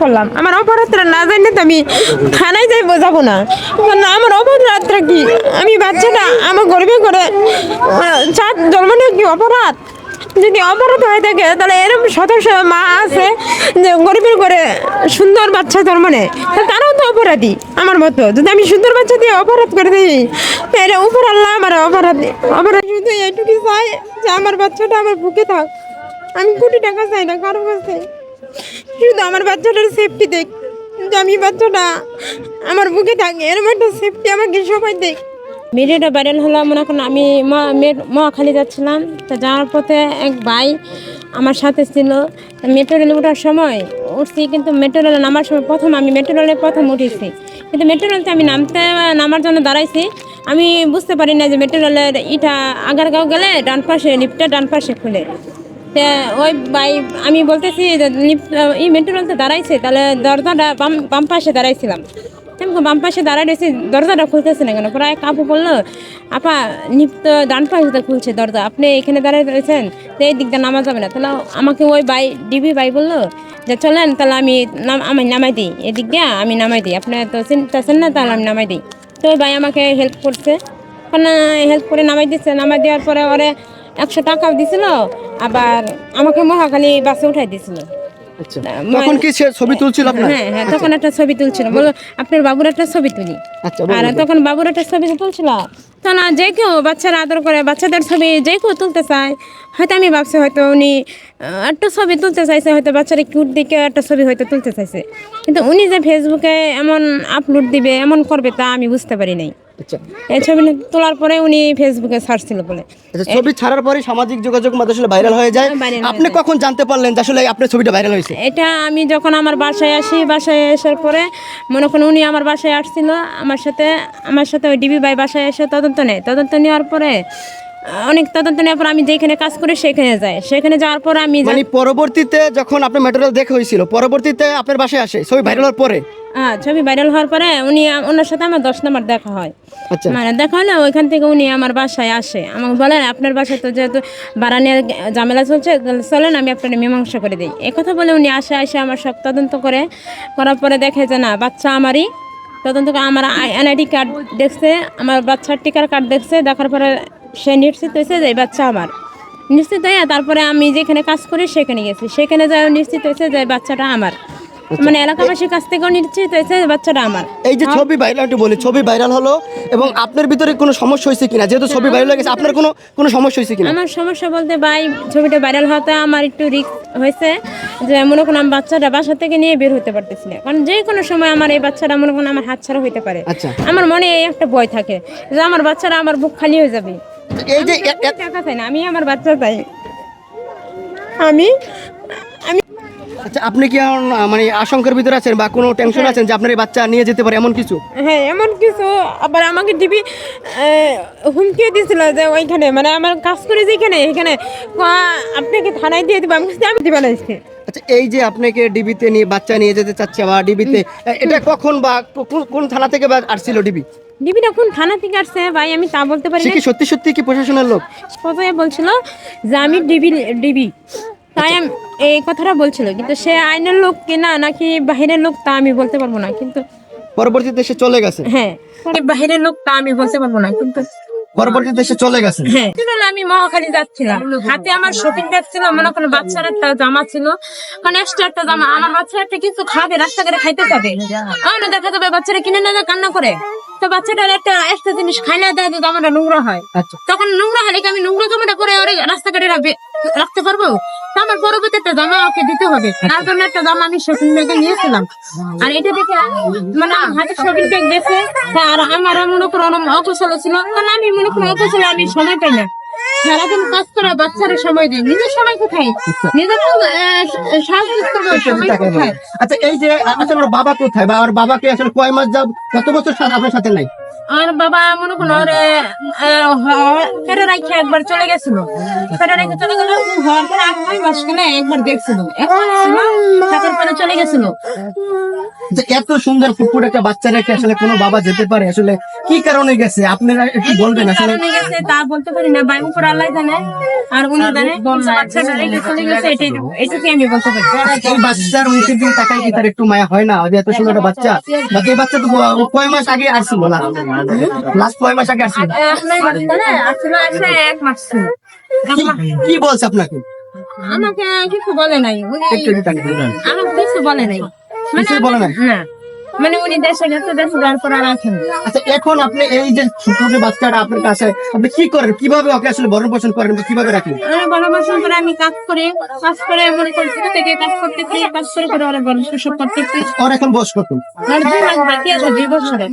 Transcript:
করলাম। আমার অপরাধটা না জানলে তো আমি থানায় যাই বোঝাবো না। আমার অপরাধটা কি? আমি বাচ্চাটা আমার গরিবে করে আহ, চার জন্ম কি অপরাধ? যদি অপরাধ হয়ে থাকে তাহলে এরকম সদস্য মা আছে যে গরিবের করে সুন্দর বাচ্চা জন্ম নেয়। তারাও তো অপরাধী আমার মতো। যদি আমি সুন্দর বাচ্চা দিয়ে অপরাধ করে দিই এটা উপর আল্লাহ আমার অপরাধ। অপরাধ শুধু এইটুকু চাই যে আমার বাচ্চাটা আমার বুকে থাক। আমি কোটি টাকা চাই না কারও কাছে শুধু আমার বাচ্চাটার সেফটি দেখ। যে আমি বাচ্চাটা আমার বুকে থাকে এরকম একটা সেফটি আমাকে সবাই দেখ। ভিডিওটা ভাইরাল হলো, মনে করেন আমি মহাখালী যাচ্ছিলাম। তো যাওয়ার পথে এক ভাই আমার সাথে ছিল। মেট্রো রেলে ওঠার সময় উঠছি, কিন্তু মেট্রো রেলে নামার সময় প্রথম আমি মেট্রো রেলে প্রথম উঠেছি। কিন্তু মেট্রো রেলতে আমি নামতে, নামার জন্য দাঁড়াইছি। আমি বুঝতে পারি না যে মেট্রো রেলের ইটা আগারগাঁও গেলে ডান পাশে লিফটটা ডান পাশে খুলে। ওই ভাই, আমি বলতেছি এই মেট্রো রেলতে দাঁড়াইছে, তাহলে দরজাটা বাম বাম পাশে দাঁড়াইছিলাম। আমি তো বাম পাশে দাঁড়ায় রয়েছি, দরজাটা খুলতেছে না কেন? প্রায় কাপু বলল, আপা লিফট তো ডান পাশে খুলছে দরজা, আপনি এখানে দাঁড়ায় রয়েছেন, তো এই দিকটা নামা যাবে না। তাহলে আমাকে ওই ভাই ডিবি ভাই বলল যে, চলেন, তাহলে আমি আমি নামাই দিই, এদিক দিয়ে আমি নামাই দিই। আপনি তো চিনতেছেন না, তাহলে আমি নামাই দিই। তো ওই ভাই আমাকে হেল্প করছে। হেল্প করে নামাই দিচ্ছে নামাই দেওয়ার পরে ওরে একশো টাকাও দিছিল আবার আমাকে মহাখালী বাসে উঠাই দিছিল। আচ্ছা। তখন কি ছবি তুলছিল আপনার? হ্যাঁ হ্যাঁ তখন একটা ছবি তুলছিল। বলো আপনার বাবুর একটা ছবি তুলি। আচ্ছা আর তখন বাবুর একটা ছবি তুলছিল তো না যে কেউ বাচ্চারা আদর করে বাচ্চাদের ছবি যে কেউ তুলতে চায়। হয়তো আমি ভাবছি হয়তো উনি একটা ছবি তুলতে চাইছে হয়তো বাচ্চারা কিউট দিকে একটা ছবি হয়তো তুলতে চাইছে। কিন্তু উনি যে ফেসবুকে এমন আপলোড দিবে এমন করবে তা আমি বুঝতে পারি নাই। এই ছবি তোলার পরে উনি ফেসবুকে ছাড়ছিল বলে। আচ্ছা ছবি ছাড়ার পরে সামাজিক যোগাযোগ মাধ্যমে আসলে ভাইরাল হয়ে যায়। হ্যাঁ, আপনি কখন জানতে পারলেন যে আসলে আপনার ছবিটা ভাইরাল হয়েছে? এটা আমি যখন আমার বাসায় আসি বাসায় আসার পরে মনে করেন উনি আমার বাসায় আসছিল আমার সাথে আমার সাথে ওই ডিবি ভাই বাসায় এসে তদন্ত নেয়। তদন্ত নেওয়ার পরে অনেক তদন্ত নেওয়ার পর আমি যেখানে কাজ করি সেখানে যাই। সেখানে যাওয়ার পর আমি মানে পরবর্তীতে যখন আপনার ম্যাটেরিয়াল দেখা হয়েছিল পরবর্তীতে আপনার বাসায় আসে ছবি ভাইরাল হওয়ার পরে? হ্যাঁ ছবি ভাইরাল হওয়ার পরে উনি ওনার সাথে আমার দশ নম্বর দেখা হয়। আচ্ছা। মানে দেখা হলে ওইখান থেকে উনি আমার বাসায় আসে। আমাকে বলেন আপনার বাসায় তো যেহেতু বারানের ঝামেলা চলছে তাহলে চলেন আমি আপনার মীমাংসা করে দিই। এই কথা বলে উনি আসে আসে আমার সব তদন্ত করে। করার পরে দেখে যে না বাচ্চা আমারই। তদন্ত করে আমার এনআইডি কার্ড দেখছে আমার বাচ্চার টিকার কার্ড দেখছে দেখার পরে সে নিশ্চিত হয়েছে যে বাচ্চা আমার। নিশ্চিত হয়ে তারপরে আমি যেখানে কাজ করি সেখানে গেছি। সেখানে যাই নিশ্চিত হয়েছে যে বাচ্চাটা আমার। মানে এলাকাবাসীর কাছ থেকেও নিশ্চিত হয়েছে বাচ্চাটা আমার। এই যে ছবি ভাইরাল একটু বলি ছবি ভাইরাল হলো এবং আপনার ভিতরে কোনো সমস্যা হয়েছে কিনা? যেহেতু ছবি ভাইরাল হয়ে গেছে আপনার কোনো কোনো সমস্যা হয়েছে কিনা? আমার সমস্যা বলতে ভাই ছবিটা ভাইরাল হতে আমার একটু রিস্ক হয়েছে যে মনে করুন আমি বাচ্চাটা বাসা থেকে নিয়ে বের হতে পারতেছি না। কারণ যে কোনো সময় আমার এই বাচ্চাটা মনে করুন আমার হাত ছাড়া হইতে পারে। আচ্ছা। আমার মনে এই একটা ভয় থাকে যে আমার বাচ্চারা আমার বুক খালি হয়ে যাবে। এই যে আমি টাকা চাই না আমি আমার বাচ্চা চাই। আমি আমি আচ্ছা আপনি কি এখন, মানে আশঙ্কার ভিতরে আছেন বা কোনো টেনশন আছেন যে আপনার এই বাচ্চা নিয়ে যেতে পারে এমন কিছু? হ্যাঁ এমন কিছু। আবার আমাকে ডিবি হুমকিও দিয়েছিল যে ওইখানে মানে আমার কাজ করে যেখানে এখানে আপনাকে থানায় দিয়ে দেবো আমি আমি দিবে না। আচ্ছা এই যে আপনাকে ডিবিতে নিয়ে বাচ্চা নিয়ে যেতে চাচ্ছে বা ডিবিতে এটা কখন বা কোন- থানা থেকে বা আসছিল ডিবি? ডিবিটা কোন থানা থেকে আসছে ভাই? আমি তা বলতে পারি কি সত্যি সত্যি কি প্রশাসনের লোক? প্রথমে বলছিল যে আমি ডিবি ডিবি। তাই আমি এই কথাটা বলছিল। কিন্তু সে আইনের লোক কিনা নাকি বাহিরের লোক তা আমি বলতে পারব না। কিন্তু পরবর্তীতে সে চলে গেছে? হ্যাঁ। বাহিরের লোক তা আমি বলতে পারব না। কিন্তু পরবর্তীতে সে চলে গেছে। হ্যাঁ। আমি মহাখালী যাচ্ছিলাম। হাতে আমার শপিং ব্যাগ ছিল মনে কোনো বাচ্চার একটা জামা ছিল। কারণ এক্সট্রা একটা জামা। আমার বাচ্চা একটা কিছু খাবে রাস্তাঘাটে খাইতে পাবে আমার দেখা যাবে বাচ্চারা কিনে না যায়, কান্না করে। তো বাচ্চাটার একটা একটা জিনিস খাই না দেয় জামাটা নোংরা হয়। আচ্ছা। তখন নোংরা হলে কি আমি নোংরা জামাটা করে ওরে রাস্তাঘাটে রাখতে পারব? আমার একটা জামা ওকে দিতে হবে। তার জন্য একটা জামা আমি শপিং ব্যাগে নিয়েছিলাম। আর এটা দেখে মানে হাতে শপিং ব্যাগ দেখে আর আমার মনে করো অকুশল ছিল কারণ আমি মনে করো অকুশল আমি সময় পাই না। সারাদিন কাজ করা বাচ্চারা সময় দেয় নিজের সময় কোথায়? নিজের করব সময় কোথায়? আচ্ছা এই যে আসলে ওর বাবা কোথায়? বা বাবাকে আসলে কয় মাস যাব কত বছর আপনার সাথে নাই? আমার বাবা মনে করো ফেরে রাখে একবার চলে গেছিল। ফেরে রেখে চলে গেল হওয়ার পরে আট নয় মাস গেলে একবার দেখছিল। পরে চলে গেছিল। যে এত সুন্দর ফুটফুট একটা বাচ্চা রেখে আসলে কোনো বাবা যেতে পারে? আসলে কি কারণে গেছে? আপনারা একটু বলবেন আসলে তা বলতে পারি না বাইরে উপর আল্লাহ জানে আর উনি জানে বাচ্চাটা রেখে চলে গেছে এটাই এটুকুই আমি বলতে পারি। এই বাচ্চার মুখের দিকে তাকাই কি তার একটু মায়া হয় না? যে এত সুন্দর একটা বাচ্চা। বা বাচ্চা তো কয় মাস আগে আসছিল না? লাস্ট কয় মাস আগে আসছিল? এক মাস। কি- বলছে আপনাকে? আমাকে কিছু বলে নাই। আমাকে কিছু বলে নাই। কিছুই বলে নাই? না মানে উনি দেশে গেছে দেশে যাওয়ার পর আর আসেন আচ্ছা এখন আপনি এই যে ছোট যে বাচ্চাটা আপনার কাছে আপনি কি করেন? কীভাবে ওকে আসলে ভরণ পোষণ করেন কীভাবে রাখেন? আমি বড় বছর করে আমি কাজ করে কাজ করে মনে করি ছোট থেকে কাজ করতে কাজ করে করে ওরা বড় পোষণ করতে ওর এখন বয়স কত? আর দুই মাস বাকি আছে দুই বছরে।